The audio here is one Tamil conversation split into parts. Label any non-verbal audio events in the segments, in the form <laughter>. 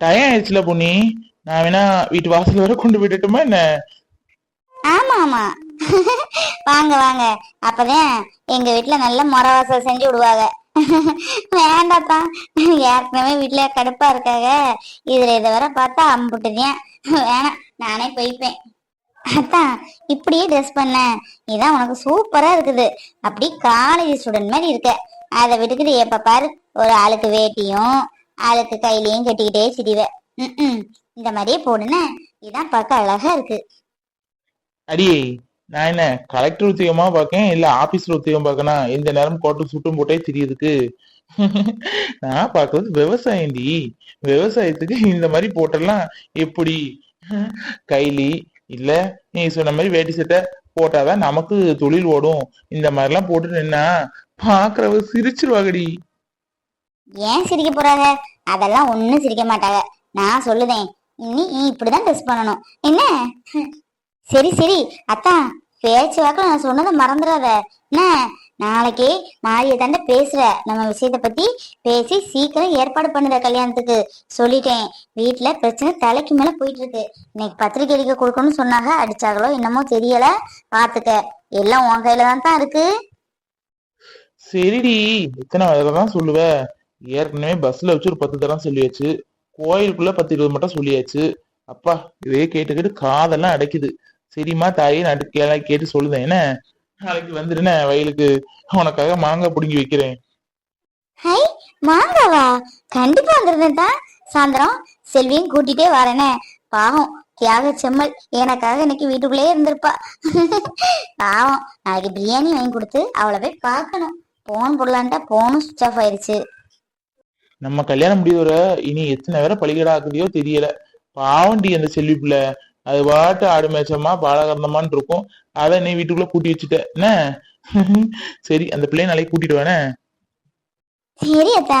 டயம் ஆயிடுச்சுல பொண்ணி நான் வேணா வீட்டு வாசல் வர கொண்டு விட்டுட்டுமா என்ன? ஆமா ஆமா. வாங்க வாங்க. அப்பதான் எங்க வீட்டுல நல்ல முறை வாசல் செஞ்சு விடுவாங்க. வேண்டாப்பா. ஏற்கனவே வீட்டுல கடுப்பா இருக்காக. இதுல இதை வர பார்த்தா அம்புட்டுதான் வேணாம் நானே போய்ப்பேன். அதான் இப்படியே ட்ரெஸ் பண்ண. இதான் உனக்கு சூப்பரா இருக்குது. அப்படி காலேஜ் ஸ்டூடெண்ட் மாதிரி இருக்க. அதை விட்டுக்கிட்டு எப்ப பாரு ஒரு ஆளுக்கு வேட்டியும் ஆளுக்கு கையிலையும் கட்டிக்கிட்டே சிரிவ. ம் இந்த மாதிரியே போடுன இதான் பார்க்க அழகா இருக்கு. அடியே நான் என்ன கலெக்டர் உத்தியோகமா பார்க்கேன்? இல்ல ஆபீஸ்ல உத்தியோகம் பாக்கனா இந்த நேரம் கோட்டை சுட்டும் போட்டே தெரியுதுக்கு <laughs> நான் பாக்குறது விவசாயம்டி விவசாயத்துக்கு இந்த மாதிரி போட்டெல்லாம் எப்படி? கைலி இல்ல நீ சொன்ன மாதிரி வேட்டி சட்டை போட்டாதான் நமக்கு தொழில் ஓடும். இந்த மாதிரிலாம் போட்டு நின்னா பாக்குறவ சிரிச்சிருவாங்கடி ஏன் சிரிக்க போறாங்க? அதெல்லாம் ஒண்ணும் சிரிக்க மாட்டாங்க. நான் சொல்லுதேன். நீ நீ இப்படிதான் ட்ரெஸ் பண்ணணும். என்ன? சரி சரி. அத்தான் பேச்சு வாக்கில் நான் சொன்னதை மறந்துடாத என்ன? நாளைக்கு மாரிய தாண்ட பேசுற. நம்ம விஷயத்த பத்தி பேசி சீக்கிரம் ஏற்பாடு பண்ணுற கல்யாணத்துக்கு சொல்லிட்டேன். வீட்டுல பிரச்சனை தலைக்கு மேல போயிட்டு இருக்கு இன்னைக்கு பத்திரிக்கை அடிக்க கொடுக்கணும்னு சொன்னாங்க. அடிச்சாங்களோ என்னமோ தெரியல. பாத்துக்க எல்லாம் உன் கையில தான் தான் இருக்கு. சரிடி. இத்தனை தடவை தான் ஏற்கனவே பஸ்ல வச்சு ஒரு பத்து தரம் சொல்லியாச்சு. கோயிலுக்குள்ள பத்து இருபது மட்டும் சொல்லியாச்சு. அப்பா இதே கேட்டு கேட்டு காதெல்லாம் அடைக்குது. சரிம்மா தாயே நான் கேட்டு சொல்லுதேன் என்ன? நாளைக்கு வந்துருன வயலுக்கு. உனக்காக மாங்காய் பிடுங்கி வைக்கிறேன். ஹை மாங்காவா? கண்டிப்பா வந்துருந்தா சாயந்தரம் செல்வியும் கூட்டிட்டே வரேனே. பாவம் தியாக செம்மல். எனக்காக இன்னைக்கு வீட்டுக்குள்ளேயே இருந்திருப்பா. பாவம் நாளைக்கு பிரியாணி வாங்கி கொடுத்து அவளை போய் பார்க்கணும். போன் போடலான்ட்டா போனும் சுவிச் ஆஃப் ஆயிருச்சு. நம்ம கல்யாணம் முடிவுற இனி எத்தனை பேரை பழிகடா ஆக்குதையோ தெரியல. பாவண்டி அந்த செல்வி பிள்ளை. அது பாட்டு ஆடு மேய்ச்சமா பாலகர்ந்தமான்னு இருக்கும். அதை நீ வீட்டுக்குள்ள கூட்டி வச்சுட்ட. என்ன? <laughs> சரி அந்த பிள்ளைய நாளைக்கு கூட்டிட்டு வேணே சரி அத்தா.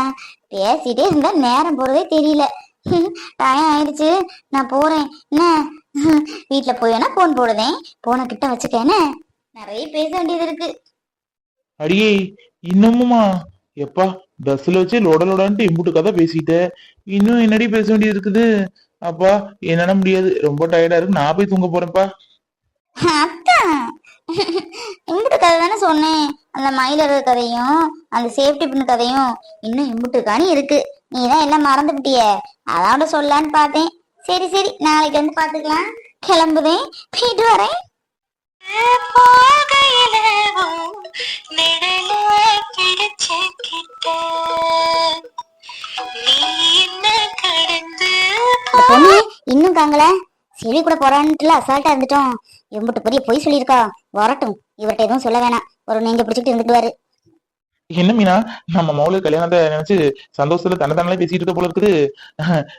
பேசிட்டே இருந்தா நேரம் போறதே தெரியல. <laughs> டைம் ஆயிடுச்சு. நான் போறேன். என்ன? <laughs> வீட்டுல போய் வேணா போன் போடுதேன் போன கிட்ட வச்சுக்கேன்னு நிறைய பேச வேண்டியது இருக்கு. அடியே இன்னமுமா? எப்பா பஸ்ல வச்சு லொடலொடான்ட்டு இம்புட்டு கதை பேசிட்ட. இன்னும் என்னடி பேச வேண்டியது இருக்குது? அப்பா என்னால முடியாது. ரொம்ப டயர்டா இருக்கு. நான் போய் தூங்க போறேன்ப்பா. அத்தான் இம்புட்டு கதை தானே சொன்னேன். அந்த மயிலர் கதையும் அந்த சேஃப்டி பின் கதையும் இன்னும் இம்புட்டு காணி இருக்கு. நீ தான் எல்லாம் மறந்துவிட்டிய? அதோட சொல்லலான்னு பார்த்தேன். சரி சரி நாளைக்கு வந்து பாத்துக்கலாம் கிளம்புதேன் போயிட்டு வரேன். பொண்ணு இன்னும் காங்கல செவி கூட போறான்ட்டுல அசால்ட்டா இருந்துட்டோம். எம்புட்டு பெரிய பொய் சொல்லியிருக்கா. வரட்டும். இவர்கிட்ட எதுவும் சொல்ல வேணாம். ஒரு நீங்க பிடிச்சிட்டு இருந்துட்டு என்ன மீனா? நம்ம மௌலு கல்யாணத்தை நினைச்சு சந்தோஷத்துல தன்னை பேசிட்டு இருக்க போல இருக்குது.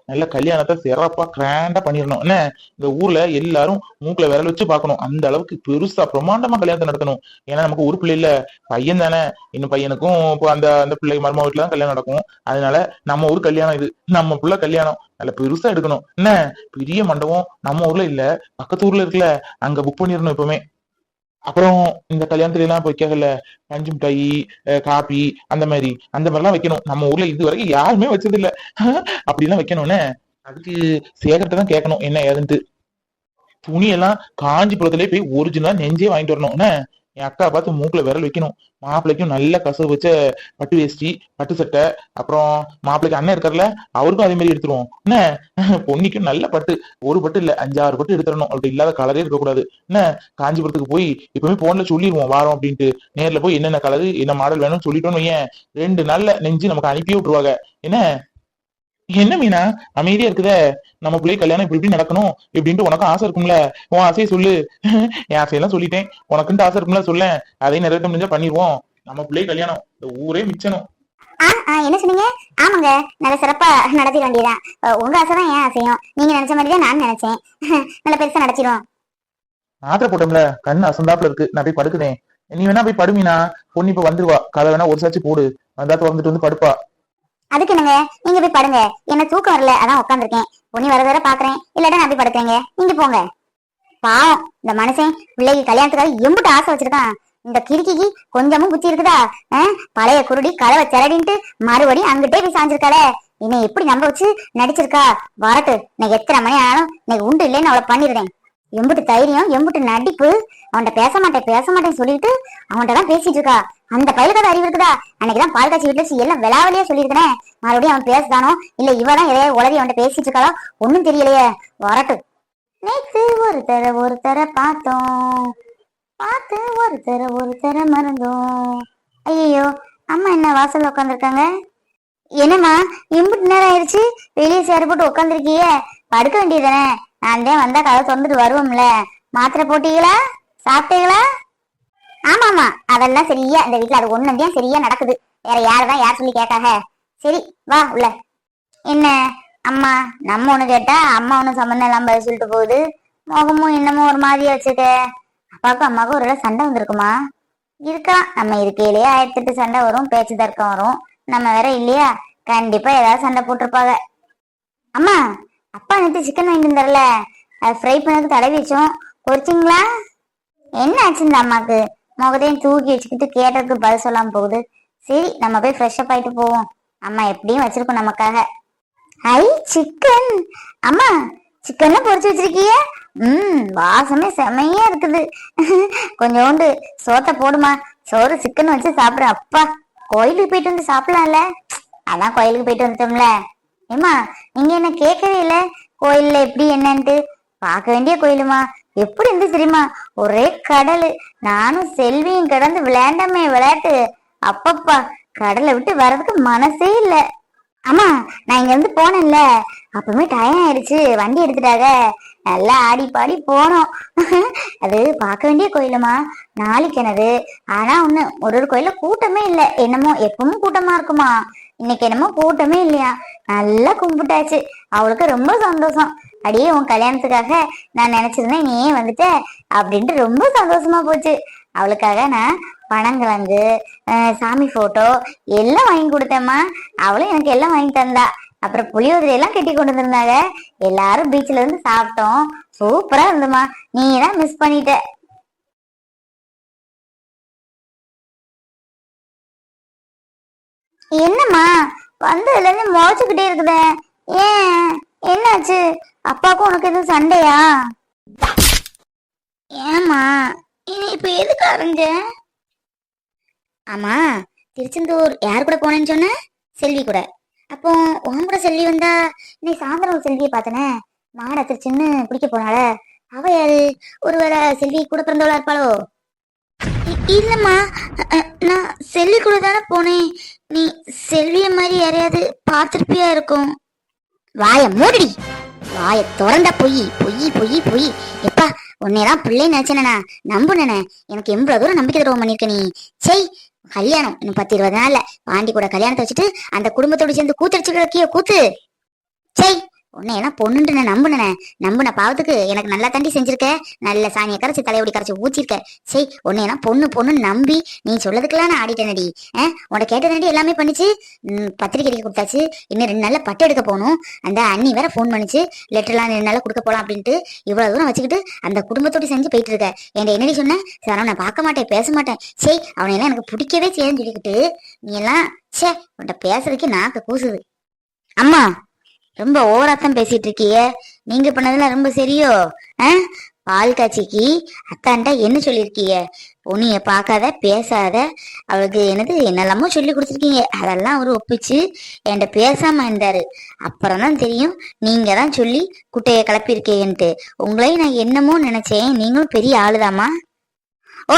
நல்ல கல்யாணத்தை சிறப்பா கிராண்டா பண்ணிடணும். என்ன? இந்த ஊர்ல எல்லாரும் மூக்குல விரல் வச்சு பார்க்கணும். அந்த அளவுக்கு பெருசா பிரம்மாண்டமா கல்யாணத்தை நடத்தணும். ஏன்னா நமக்கு ஒரு பிள்ளை இல்ல. பையன் தானே. இன்னும் பையனுக்கும் இப்போ அந்த அந்த பிள்ளை மருமக வீட்டுல தான் கல்யாணம் நடக்கும். அதனால நம்ம ஊர் கல்யாணம் இது. நம்ம புள்ள கல்யாணம். நல்ல பெருசா எடுக்கணும். என்ன? பெரிய மண்டபம் நம்ம ஊர்ல இல்ல. பக்கத்து ஊர்ல இருக்குல்ல. அங்க புக் பண்ணிடணும் எப்பவுமே. அப்புறம் இந்த கல்யாணத்துல எல்லாம் போய் வைக்கல பஞ்சு மிட்டாயி காபி அந்த மாதிரி அந்த மாதிரிலாம் வைக்கணும். நம்ம ஊர்ல இது வரைக்கும் யாருமே வச்சது இல்ல <laughs> அப்படிலாம் வைக்கணும்னே. அதுக்கு சேகரத்தை தான் கேட்கணும் என்ன ஏதுன்ட்டு. துணி எல்லாம் காஞ்சிபுரத்திலே போய் ஒரிஜினலா நெஞ்சே வாங்கிட்டு வரணும் என் அக்கா பார்த்து மூக்குல விரல் வைக்கணும். மாப்பிள்ளைக்கும் நல்ல கசவு வச்ச பட்டு வேஷ்டி பட்டு சட்டை அப்புறம் மாப்பிள்ளைக்கு அண்ணன் இருக்கார்ல அவருக்கும் அதே மாதிரி எடுத்துருவோம். என்ன பொன்னிக்கும் நல்ல பட்டு. ஒரு பட்டு இல்ல அஞ்சாறு பட்டு எடுத்துடணும். அப்படி இல்லாத கலரே இருக்கக்கூடாது. என்ன காஞ்சிபுரத்துக்கு போய் இப்பவுமே போன்ல சொல்லிடுவோம் வாரம் அப்படின்ட்டு. நேர்ல போய் என்னென்ன கலரு என்ன மாடல் வேணும்னு சொல்லிட்டோம்னு ஏன் ரெண்டு நாள்ல நெஞ்சு நமக்கு அனுப்பியே விட்டுருவாங்க. என்ன? என்ன மீனா? அமைதியா இருக்குதே. நம்ம பிள்ளை கல்யாணம் இப்படி இப்படி நடக்கணும் இப்படின்ட்டு உனக்கும் ஆசை இருக்கும்ல. உன் ஆசையை சொல்லு. என் ஆசையெல்லாம் சொல்லிட்டேன். உனக்குன்ட்டு ஆசை இருக்கும்ல சொல்ல அதையும் நிறைவேற்ற முடிஞ்சா பண்ணிடுவோம். நம்ம பிள்ளை கல்யாணம். இந்த ஊரே ஆ என்ன சொன்னீங்க? ஆமாங்க. நல்ல சிறப்பா நடத்திட வேண்டியதான் உங்க ஆசை தான் ஏன் ஆசையும். நீங்க நினைச்ச மாதிரி தான் நான் நினைச்சேன். நல்ல பெருசா நடத்திடும் மாத்திரை போட்டோம்ல. கண்ணு அசந்தாப்புல இருக்கு. நான் போய் படுக்குறேன் நீ வேணா போய் படுமீனா பொண்ணு இப்ப வந்துருவா. கதை வேணா ஒரு சாச்சு போடு. வந்தா திறந்துட்டு வந்து படுப்பா. அதுக்கு என்னங்க? நீங்க போய் படுங்க. என்ன தூக்கம் வரல? அதான் உட்காந்துருக்கேன் பொண்ணி வர வர பாக்குறேன். இல்லாட்டா நான் போய் படுக்கிறேங்க. நீங்க போங்க. பாவம். இந்த மனுஷன் பிள்ளைக்கு கல்யாணத்துக்காக எம்புட்டு ஆசை வச்சிருக்கான். இந்த கிறுக்கிக்கு கொஞ்சமும் புத்தி இருக்குதா? பழைய குருடி கதவை திரடின்ட்டு மறுபடியும் அங்கிட்டே போய் சாஞ்சிருக்காளே. என்னை எப்படி நம்ப வச்சு நடிச்சிருக்கா? வரட்டு. நான் எத்தனை மணி ஆனாலும் இன்னைக்கு உண்டு இல்லைன்னு அவளை பண்ணிடுறேன். எம்புட்டு தைரியம் எம்புட்டு நடிப்பு. அவன்கிட்ட பேச மாட்டேன் பேச மாட்டேன்னு சொல்லிட்டு அவன்கிட்ட தான் பேசிட்டு இருக்கா. அந்த பயிலுக்கு அறிவு இருக்குதா அன்னைக்குதான் பால் காய்ச்சி வீட்டுல எல்லாம் விளாவலையே சொல்லியிருக்கனே. மறுபடியும் அவன் பேசுதானோ? இல்ல இவதான் எதையோ உளறி அவன்கிட்ட பேசிட்டு இருக்காளோ? ஒன்னும் தெரியலையே. வரட்டு. நேத்து ஒருத்தர ஒருத்தர பார்த்தோம். பார்த்து ஒருத்தர ஒருத்தர மறந்தோம். ஐயோ அம்மா என்ன வாசல்ல உட்காந்துருக்காங்க என்னம்மா இம்புட்டு நேரம் ஆயிடுச்சு வெளியே சேர போட்டு உட்காந்துருக்கியே படுக்க வேண்டியதானே நான் தான் வந்தா கதை திறந்துட்டு வருவோம்ல. மாத்திரை போட்டீங்களா? சாப்பிட்டீங்களா? ஆமா ஆமா அதெல்லாம் சரியா இந்த வீட்டுல அது ஒண்ணு தான் சரியா நடக்குது. வேற யாருதான் யார் சொல்லி கேட்காக? சரி வா உள்ள. என்ன? அம்மா நம்ம ஒண்ணு கேட்டா அம்மா ஒண்ணு சம்மந்தம் இல்லாம பதில் சொல்லிட்டு போகுது. முகமும் என்னமோ ஒரு மாதிரியா வச்சுக்க அப்பாவுக்கும் அம்மாவுக்கும் ஒரு வேளை சண்டை வந்திருக்குமா? இருக்கலாம் நம்ம இருக்கையிலேயே ஆயிரத்தி எட்டு சண்டை வரும் பேச்சு தர்க்கம் வரும். நம்ம வேற இல்லையா? கண்டிப்பா ஏதாவது சண்டை போட்டிருப்பாங்க. அம்மா அப்பா நேற்று சிக்கன் வாங்கிட்டு தரல அதை ஃப்ரை பண்ணதுக்கு தடவி வச்சோம் பொரிச்சிங்களா? என்ன ஆச்சு இந்த அம்மாக்கு? முகத்தையும் தூக்கி வச்சுக்கிட்டு கேட்டதுக்கு பதில் சொல்லாம போகுது. சரி நம்ம போய் ஃப்ரெஷ்அப் ஆயிட்டு போவோம். அம்மா எப்படியும் வச்சிருக்கோம் நமக்காக. ஐ சிக்கன் அம்மா சிக்கன்லாம் பொரிச்சு வச்சிருக்கீங்க ம் வாசமே செமையா இருக்குது. <laughs> கொஞ்சோண்டு சோத்தை போடுமா? சோறு சிக்கன் வச்சு சாப்பிடுறேன் அப்பா. கோயிலுக்கு போயிட்டு வந்து சாப்பிடலாம்ல? அதான் கோயிலுக்கு போயிட்டு வந்துட்டோம்ல. ஏமா நீங்க என்ன கேட்கவே இல்லை? கோயில்ல எப்படி என்னன்ட்டு? பார்க்க வேண்டிய கோயிலுமா? எப்படி இருந்து தெரியுமா? ஒரே கடல். நானும் செல்வியும் கிடந்து விளையாண்டமே விளையாட்டு. அப்பப்பா கடலை விட்டு வர்றதுக்கு மனசே இல்ல. அம்மா நான் இங்க இருந்து போனேன்ல. அப்பவுமே டயம் ஆயிடுச்சு. வண்டி எடுத்துட்டாக நல்லா ஆடி பாடி போனோம். <laughs> அது பார்க்க வேண்டிய கோயிலுமா? நாளைக்கு எனது. ஆனா ஒண்ணு ஒரு ஒரு கோயில கூட்டமே இல்ல. என்னமோ எப்பவும் கூட்டமா இருக்குமா? இன்னைக்கு என்னமோ கூட்டமே இல்லையா? நல்லா கும்பிட்டாச்சு. அவளுக்கு ரொம்ப சந்தோஷம். அடியே உன் கல்யாணத்துக்காக நான் நினைச்சிருந்தேன் நீ வந்துட்ட அப்படின்ட்டு ரொம்ப சந்தோஷமா போச்சு. அவளுக்காக நான் பனங்கிழங்கு சாமி போட்டோ எல்லாம் வாங்கி கொடுத்தேம்மா. அவளும் எனக்கு எல்லாம் வாங்கி தந்தா. அப்புறம் புளியோதரை எல்லாம் கட்டி கொண்டு வந்திருந்தாங்க. எல்லாரும் பீச்ல இருந்து சாப்பிட்டோம். சூப்பரா இருந்துமா நீ தான் மிஸ் பண்ணிட்ட. என்னம்மா? வந்ததுல இருந்து முளைச்சுக்கிட்டே இருக்குதே. ஏன்? என்னாச்சு? அப்பாவுக்கும் உனக்கு எதுவும் சண்டையா? ஏமா இனி இப்ப எதுக்கு அரைஞ்ச ஆமா திருச்செந்தூர் யார் கூட போனேன்னு சொன்ன? செல்வி கூட. அப்போ உன் கூட செல்வி வந்தா இன்னைக்கு சாயந்தரம் செல்வியை பார்த்தனே? மாடை திருச்சின்னு பிடிக்க போனால அவ ஒருவேளை செல்வி கூட பிறந்தவளா இருப்பாளோ? இல்லம்மா நான் செல்வி கூட தானே போனேன். நீ செல்விய மாதிரி யாரையாவது பார்த்துருப்பியா இருக்கும்? வாய மூடி வாய திறந்த பொய் பொய் பொய் பொய். எப்பா உன்னையெல்லாம் பிள்ளை நினைச்சேனா நம்புனேனே எனக்கு எவ்வளவு தூரம் நம்பிக்கை துரோகம் பண்ணிருக்க நீ? செய் கல்யாணம். இன்னும் பத்து இருபது நாள்ல. பாண்டி கூட கல்யாணத்தை வச்சுட்டு அந்த குடும்பத்தோடு சேர்ந்து கூத்தடிச்சுக்கிற கிடக்கிய கூத்து. செய் உன்னை எல்லாம் பொண்ணுன்ட்டு நான் நம்புன பாவத்துக்கு எனக்கு நல்லா தண்டி செஞ்சிருக்க. நல்ல சாணியை கரைச்சி தலையோடி கரைச்சி ஊச்சிருக்க சரி உன்னை எல்லாம் பொண்ணு பொண்ணுன்னு நம்பி நீ சொல்லதுக்கெல்லாம் நான் ஆடிட்டேனடி. ஆஹ் உன்னை கேட்டதடி எல்லாமே பண்ணிச்சு. பத்திரிக்கை அடிக்க கொடுத்தாச்சு. இன்னும் ரெண்டு நாளில் பட்டு எடுக்க போகணும். அந்த அண்ணி வேற ஃபோன் பண்ணிச்சு. லெட்டர்லாம் ரெண்டு நாளில் கொடுக்க போகலாம் அப்படின்ட்டு. இவ்வளவு தூரம் வச்சுக்கிட்டு அந்த குடும்பத்தோட செஞ்சு போயிட்டு இருக்க. என்கிட்ட என்னடி சொன்னேன் சார் நான் பார்க்க மாட்டேன் பேச மாட்டேன். சே அவனை எல்லாம் எனக்கு பிடிக்கவே செய்யன்னு சொல்லிக்கிட்டு நீ எல்லாம் சே உன்கிட்ட பேசுறதுக்கு நாக்கு கூசுது. அம்மா! ரொம்ப ஓவராத்தான் பேசிட்டு இருக்கிய நீங்க பண்ணதெல்லாம் ரொம்ப சரியோ? ஆ? பால் காய்ச்சிக்கு அத்தான்ட்ட என்ன சொல்லியிருக்கீங்க பொண்ணிய பார்க்காத பேசாத அவளுக்கு என்னது என்னெல்லாமோ சொல்லி கொடுத்துருக்கீங்க அதெல்லாம் அவரு ஒப்பிச்சு என்கிட்ட பேசாம இருந்தாரு. அப்புறம் தான் தெரியும் நீங்க தான் சொல்லி குட்டையை கிளப்பியிருக்கீங்கன்ட்டு உங்களையும் நான் என்னமோ நினைச்சேன் நீங்களும் பெரிய ஆளுதாம்மா. ஓ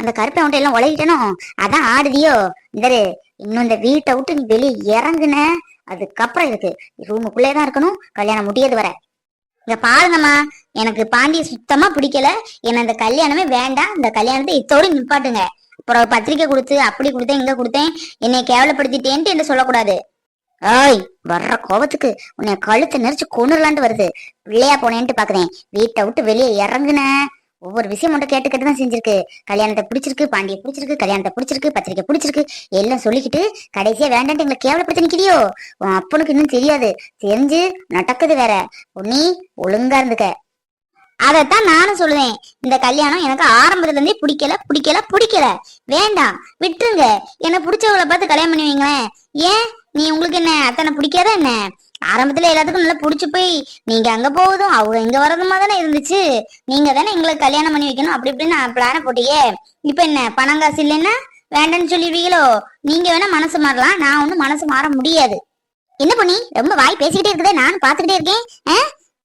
அந்த கருப்பை அவன்கிட்ட எல்லாம் உலகிட்டனோ அதான் ஆடுதியோ? இந்தரு இன்னும் இந்த வீட்டை விட்டு நீ வெளியே இறங்குன. அதுக்கப்புறம் இதுக்கு ரூமுக்குள்ளே தான் இருக்கணும். கல்யாணம் முடியாது வர. இங்க பாருங்கம்மா எனக்கு பாண்டிய சுத்தமா பிடிக்கல. என்ன இந்த கல்யாணமே வேண்டாம். இந்த கல்யாணத்தை இத்தோடு நிப்பாட்டுங்க. அப்புறம் பத்திரிக்கை கொடுத்து அப்படி கொடுத்தேன் இங்க கொடுத்தேன். என்னை கேவலப்படுத்திட்டேன்ட்டு என்ன சொல்லக்கூடாது. ஏய் வர்ற கோபத்துக்கு உன்னை கழுத்தை நெரிச்சு கொண்டுலான்ட்டு வருது. பிள்ளையா போனேன்ட்டு பாக்குறேன். வீட்டை விட்டு வெளியே இறங்குன ஒவ்வொரு விஷயம் மட்டும் கேட்டு கேட்டு தான் செஞ்சிருக்கு. கல்யாணத்தை பிடிச்சிருக்கு பாண்டிய பிடிச்சிருக்கு கல்யாணத்தை பிடிச்சிருக்கு பத்திரிக்கை பிடிச்சிருக்கு எல்லாம் சொல்லிக்கிட்டு கடைசியா வேண்டான்ட்டு எங்களை கேவலப்படுத்தி நிக்கிறியோ? உன் அப்பனுக்கு இன்னும் தெரியாது. தெரிஞ்சு நடக்குது வேற. உன்னி ஒழுங்கா இருந்துக்க. அதைத்தான் நானும் சொல்லுவேன். இந்த கல்யாணம் எனக்கு ஆரம்பத்துல இருந்தே பிடிக்கல பிடிக்கல பிடிக்கல. வேண்டாம் விட்டுருங்க. என்ன பிடிச்சவங்கள பார்த்து கல்யாணம் பண்ணி வைங்களேன். ஏன்? நீ உங்களுக்கு என்ன? அத்தனை பிடிக்காத என்ன? ஆரம்பத்துல எல்லாத்துக்கும் நல்லா பிடிச்சி போய் நீங்க அங்க போவதும் அவங்க இங்க வரதுமா தானே இருந்துச்சு. நீங்க தானே எங்களுக்கு கல்யாணம் பண்ணி வைக்கணும் அப்படி இப்படின்னு பிளான போட்டீங்க இப்ப என்ன பணம் காசு இல்லைன்னா வேண்டாம்னு சொல்லிடுவீங்களோ? நீங்க வேணா மனசு மாறலாம். நான் ஒண்ணும் மனசு மாற முடியாது. என்ன பண்ணி ரொம்ப வாய் பேசிக்கிட்டே இருக்குதே நானும் பாத்துக்கிட்டே இருக்கேன். ஆ?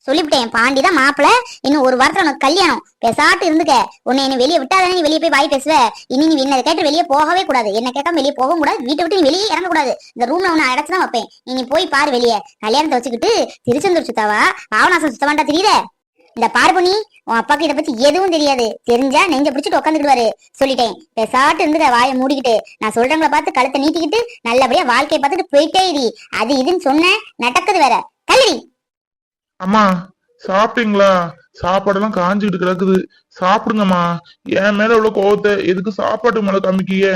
சொல்லிவிட்டேன். பாண்டி தான் மாப்பிள. இன்னும் ஒரு வாரத்துல உனக்கு கல்யாணம். பேசாட்டு இருந்துக்க. உன்னை என்ன வெளியே விட்டாதானே நீ வெளியே போய் வாய் பேசுவ? இனி நீ என்ன கேட்டு வெளியே போகவே கூடாது. என்ன கேட்காம வெளியே போகவும் கூடாது. வீட்டை விட்டு நீ வெளியே இறங்க கூடாது இந்த ரூம்ல உன்னை அடைச்சுதான் வைப்பேன். நீ போய் பாரு வெளியே. கல்யாணத்தை வச்சுக்கிட்டு திருச்செந்தூர் சுத்தாவா? பாவநாசம் சுத்தவாண்டா தெரியுத? இந்த பார்பனி உன் அப்பாக்கு இதை பத்தி எதுவும் தெரியாது. தெரிஞ்சா நெஞ்ச பிடிச்சிட்டு உட்காந்துக்கிடுவாரு சொல்லிட்டேன். பேசாட்டு இருந்துக்க வாயை மூடிக்கிட்டு. நான் சொல்றவங்கள பார்த்து கழுத்தை நீட்டிக்கிட்டு நல்லபடியா வாழ்க்கையை பார்த்துட்டு போயிட்டே இரு. அது இதுன்னு சொன்ன நடக்குது வேற. கல்லடி! அம்மா சாப்பிட்டீங்களா? சாப்பாடெல்லாம் காஞ்சுக்கிட்டு கிடக்குது. சாப்பிடுங்கம்மா. என் மேல உள்ள கோவத்தை எதுக்கு சாப்பாட்டு மேல காமிக்கீங்க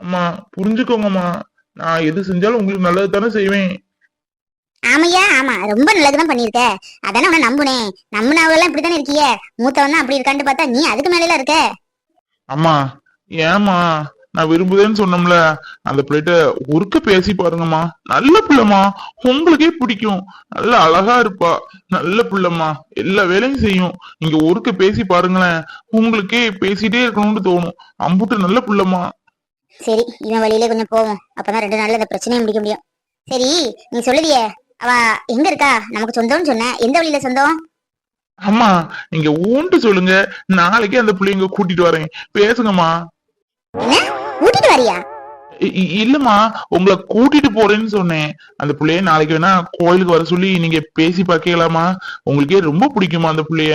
அம்மா புரிஞ்சுக்கோங்கம்மா. நான் எது செஞ்சாலும் உங்களுக்கு நல்லது தானே செய்வேன். ஆமையா? ஆமா ரொம்ப நல்லதுதான் பண்ணிருக்க அதானே உன்னை நம்புனேன். நம்பினவங்க இப்படித்தானே இருக்கிய? மூத்தவன் அப்படி இருக்கான்னு பார்த்தா நீ அதுக்கு மேல இருக்க? அம்மா ஏம்மா? நான் விரும்புதேன்னு சொன்னோம்ல அந்த பிள்ளைகிட்ட ஒருக்க பேசி பாருங்கம்மா. நல்ல பிள்ளைம்மா. உங்களுக்கே பிடிக்கும். நல்ல அழகா இருப்பா. நல்ல பிள்ளைம்மா. எல்லா வேலையும் செய்யும். நீங்க ஒருக்க பேசி பாருங்களேன். உங்களுக்கே பேசிட்டே இருக்கணும்னு தோணும். அம்புட்டு நல்ல பிள்ளைம்மா. சரி இவன் வழியிலே கொஞ்சம் போவோம். அப்பதான் ரெண்டு நாள்ல இந்த பிரச்சனையை முடிக்க முடியும். சரி நீ சொல்லுதியே அவ எங்க இருக்கா? நமக்கு சொந்தம்னு சொன்ன. எந்த வழியில சொந்தம்? அம்மா நீங்க ஊன்ட்டு சொல்லுங்க. நாளைக்கே அந்த பிள்ளைங்க கூட்டிட்டு வரேன். பேசுங்கம்மா. என்ன? கூட்டிட்டு வரியா? இல்லம்மா உங்களை கூட்டிட்டு போறேன்னு சொன்னேன். அந்த பிள்ளைய நாளைக்கு வேணா கோயிலுக்கு வர சொல்லி நீங்க பேசி பார்க்கலாமா? உங்களுக்கே ரொம்ப பிடிக்குமா அந்த பிள்ளைய?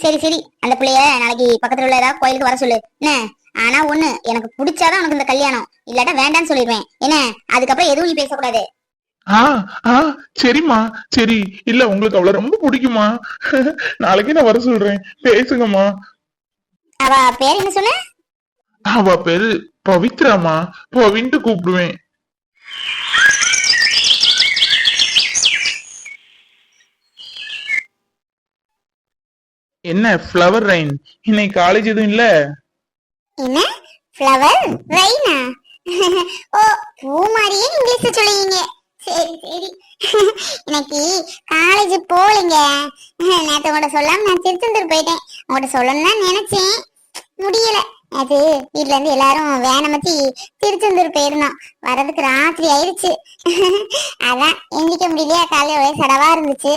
சரி சரி. அந்த பிள்ளைய நாளைக்கு பக்கத்துல உள்ள ஏதாவது கோயிலுக்கு வர சொல்லு. என்ன? ஆனா ஒண்ணு எனக்கு பிடிச்சாதான் உனக்கு இந்த கல்யாணம். இல்லாட்டா வேண்டாம்னு சொல்லிடுவேன். என்ன? அதுக்கப்புறம் எதுவும் நீ பேசக்கூடாது. ஆ ஆ சரிம்மா சரி. இல்ல உங்களுக்கு அவளை ரொம்ப பிடிக்குமா? நாளைக்கு நான் வர சொல்றேன். பேசுங்கம்மா. அவ பேர் என்ன சொன்ன? அவ பேரு பவித்ராமா பவின்ட்டு கூப்பிடுவேன். என்ன ஃப்ளவர் ரைன் இன்னைக்கு காலேஜ் எதுவும் இல்ல? என்ன? ஃப்ளவர் ரெய்னா ஓ பூ மாதிரியே இங்கிலீஷ் சொல்லுவீங்க. சரி சரி. இன்னைக்கு காலேஜ் போலீங்க நேத்து உங்கள்ட்ட சொல்லாம நான் திருச்செந்தூர் போயிட்டேன். உங்கள்ட்ட சொல்லணும்னு நினைச்சேன். முடியல. அது வீட்ல இருந்து எல்லாரும் வேனை மத்தி திருச்செந்தூர் போயிருந்தோம். வர்றதுக்கு ராத்திரி ஆயிடுச்சு. அதான் எந்திக்க முடியலையா? காலையில ஒரே சடவா இருந்துச்சு.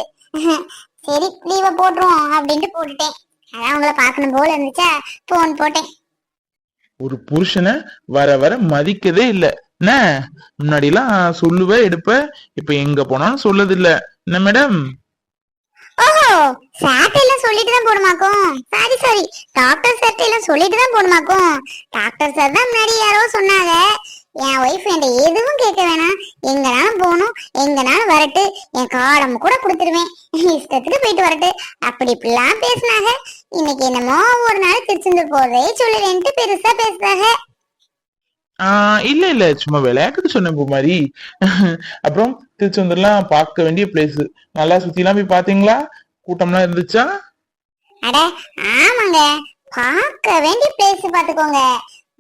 சரி லீவை போட்டுருவோம் அப்படின்ட்டு போட்டுட்டேன். அதான் உங்களை பார்க்கணும் போல இருந்துச்சா? போன் போட்டேன். ஒரு புருஷனை வர வர மதிக்கதே இல்ல. என்ன? முன்னாடி எல்லாம் சொல்லுவ எடுப்ப. இப்ப எங்க போனாலும் சொல்லது இல்ல என்ன மேடம் ஓஹோ! சாட்டை எல்லாம் சொல்லிட்டு தான் போடுமாக்கும் சாரி சாரி டாக்டர் சார்ட்ட எல்லாம் சொல்லிட்டு தான் போடுமாக்கும் டாக்டர் சார் தான் முன்னாடி யாரோ சொன்னாங்க. என் ஒய்ஃப் என்கிட்ட எதுவும் கேட்க வேணாம். எங்கனாலும் போகணும். எங்கனாலும் வரட்டு. என் காலம் கூட கொடுத்துருவேன். இஷ்டத்துக்கு போயிட்டு வரட்டு. அப்படி இப்படிலாம் பேசினாங்க. இன்னைக்கு என்னமோ ஒரு நாள் திருச்செந்தூர் போதே சொல்லுவேன்ட்டு பெருசா பேசுறாங்க. ஆஹ் இல்ல இல்ல. சும்மா விளையாட்டுக்கு சொன்னேன் பூ அப்புறம் திருச்செந்தூர்லாம் பார்க்க வேண்டிய பிளேஸ் நல்லா சுத்தி எல்லாம் போய் பாத்தீங்களா கூட்டம்லாம் இருந்துச்சா? அட ஆமாங்க. பார்க்க வேண்டிய பிளேஸ் பாத்துக்கோங்க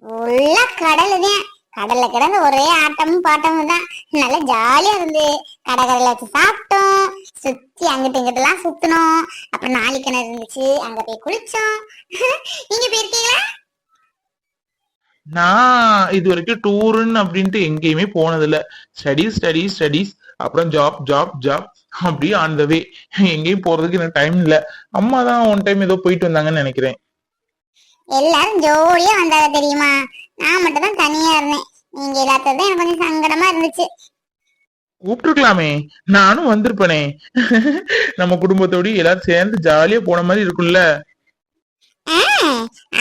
உள்ள கடல் தான் கடல்ல கிடந்து ஒரே ஆட்டமும் பாட்டமும் தான். நல்லா ஜாலியா இருந்து கடை கடையில வச்சு சாப்பிட்டோம். சுத்தி அங்கிட்டு இங்கிட்டு எல்லாம் சுத்தினோம். அப்புறம் நாளை கிணறு இருந்துச்சு. அங்க போய் குளிச்சோம். <laughs> நீங்க போயிருக்கீங்களா நான் இது வரைக்கும் டூருன்னு அப்படின்ட்டு எங்கேயுமே போனதில்ல. ஸ்டடீஸ் ஸ்டடீஸ் ஸ்டடீஸ் அப்புறம் ஜாப் ஜாப் ஜாப் அப்படியே ஆன் த வே எங்கேயும் போறதுக்கு எனக்கு டைம் இல்ல. அம்மா தான் ஒன் டைம் ஏதோ போயிட்டு வந்தாங்கன்னு நினைக்கிறேன். எல்லாரும் ஜோடியா வந்தாங்க தெரியுமா? நான் மட்டும் தான் தனியா இருந்தேன். நீங்க இல்லாதது எனக்கு கொஞ்சம் சங்கடமா இருந்துச்சு. கூப்பிட்டுருக்கலாமே. நானும் வந்திருப்பேனே. நம்ம குடும்பத்தோட எல்லாரும் சேர்ந்து ஜாலியா போன மாதிரி இருக்கும்ல.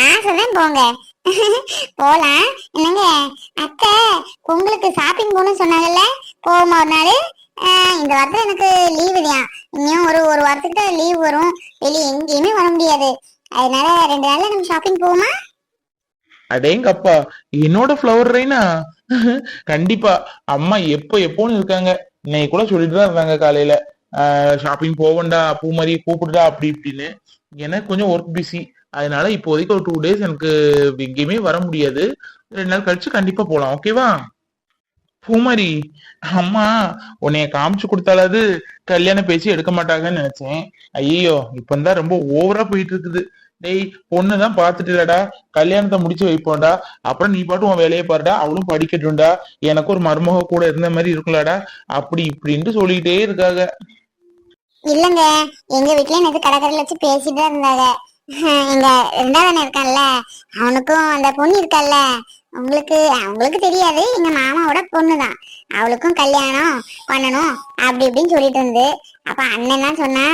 ஆசைதான் போங்க. <laughs> போலாம். என்னங்க அத்தை உங்களுக்கு ஷாப்பிங் போகணும்னு சொன்னாங்கல்ல? போகுமா ஒரு நாள்? இந்த வாரத்தில் எனக்கு லீவு தான் இன்னும் ஒரு ஒரு வாரத்துக்கு தான் லீவ் வரும். வெளியே எங்கேயுமே வர முடியாது. அதனால ரெண்டு நாள்ல நம்ம ஷாப்பிங் போவோமா? அடேங்க அப்பா என்னோட ஃப்ளவர் ரெய்னா <laughs> கண்டிப்பா. அம்மா எப்போ எப்போன்னு இருக்காங்க. இன்னைக்கு கூட சொல்லிட்டு தான் இருந்தாங்க காலையில. ஷாப்பிங் போவண்டா பூ மாதிரி கூப்பிடுடா அப்படி இப்படின்னு. எனக்கு கொஞ்சம் ஒர்க் பிஸி அதனால இப்போதைக்கு ஒரு டூ டேஸ் எனக்கு எங்கேயுமே வர முடியாது. ரெண்டு நாள் கழிச்சு கண்டிப்பா போலாம் ஓகேவா பூமரி அம்மா உன்னைய காமிச்சு கொடுத்தாலாவது கல்யாணம் பேசி எடுக்க மாட்டாங்கன்னு நினைச்சேன். ஐயோ இப்பந்தான் ரொம்ப ஓவரா போயிட்டு இருக்குது டேய் பொண்ணுதான் பாத்துட்டு இல்லடா கல்யாணத்தை முடிச்சு வைப்போம்டா அப்புறம் நீ பாட்டு உன் வேலையை பாருடா அவளும் படிக்கட்டும்டா எனக்கு ஒரு மருமக கூட இருந்த மாதிரி இருக்கும்லடா அப்படி இப்படின்ட்டு சொல்லிக்கிட்டே இருக்காங்க. இல்லங்க எங்க வீட்லயே எனக்கு கடற்கரையில வச்சு பேசிட்டு இருந்தாங்க. எங்க ரெண்டாவது இருக்கான்ல அவனுக்கும் அந்த பொண்ணு இருக்கால்ல உங்களுக்கு அவங்களுக்கு தெரியாது எங்க மாமாவோட பொண்ணு தான் அவளுக்கும் கல்யாணம் பண்ணணும் அப்படி இப்படின்னு சொல்லிட்டு இருந்து. அப்ப அண்ணன் தான் சொன்னா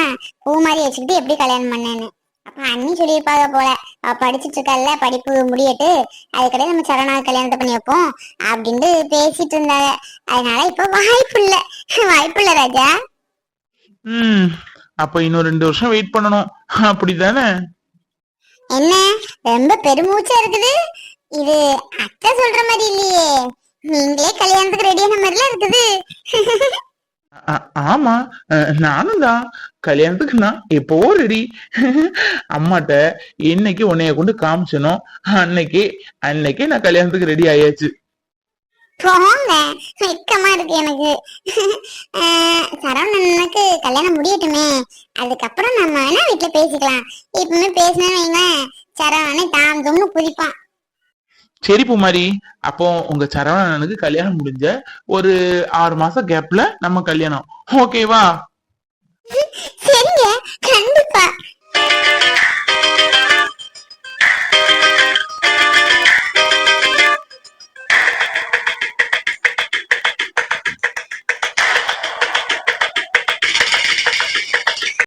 பூ மாதிரி வச்சுக்கிட்டு எப்படி கல்யாணம் பண்ணேன்னு. அப்ப அண்ணி சொல்லியிருப்பாங்க போல படிச்சுட்டு படிச்சிட்டு இருக்கல்ல படிப்பு முடியட்டு அதுக்கடையே நம்ம சரணாக கல்யாணத்தை பண்ணி வைப்போம் அப்படின்ட்டு பேசிட்டு இருந்தாங்க. அதனால இப்ப வாய்ப்பு இல்ல. வாய்ப்பு இல்ல ராஜா. உம் அப்ப இன்னும் ரெண்டு வருஷம் வெயிட் பண்ணணும். அப்படிதானே என்ன? ரொம்ப பெருமூச்சா இருக்குது. இது அத்தை சொல்ற மாதிரி இல்லையே. நீங்களே கல்யாணத்துக்கு ரெடியான மாதிரிலாம் இருக்குது. ஆமா. நானும் தான். கல்யாணத்துக்கு நான் எப்போ ரெடி அம்மாட்ட என்னைக்கு உன்னைய கொண்டு காமிச்சனும் அன்னைக்கு அன்னைக்கே நான் கல்யாணத்துக்கு ரெடி ஆயாச்சு. போங்க வெக்கமா இருக்கு எனக்கு. சரவணனுக்கு கல்யாணம் முடியட்டுமே. அதுக்கப்புறம் நம்ம வேணா வீட்டுல பேசிக்கலாம். இப்பவுமே பேசினேன்னு வைங்களேன். சரவணனை தாம் தும்னு குதிப்பான். சரி பூமாரி அப்போ உங்க சரவணனுக்கு கல்யாணம் முடிஞ்ச ஒரு ஆறு மாசம் கேப்ல நம்ம கல்யாணம். ஓகேவா சரி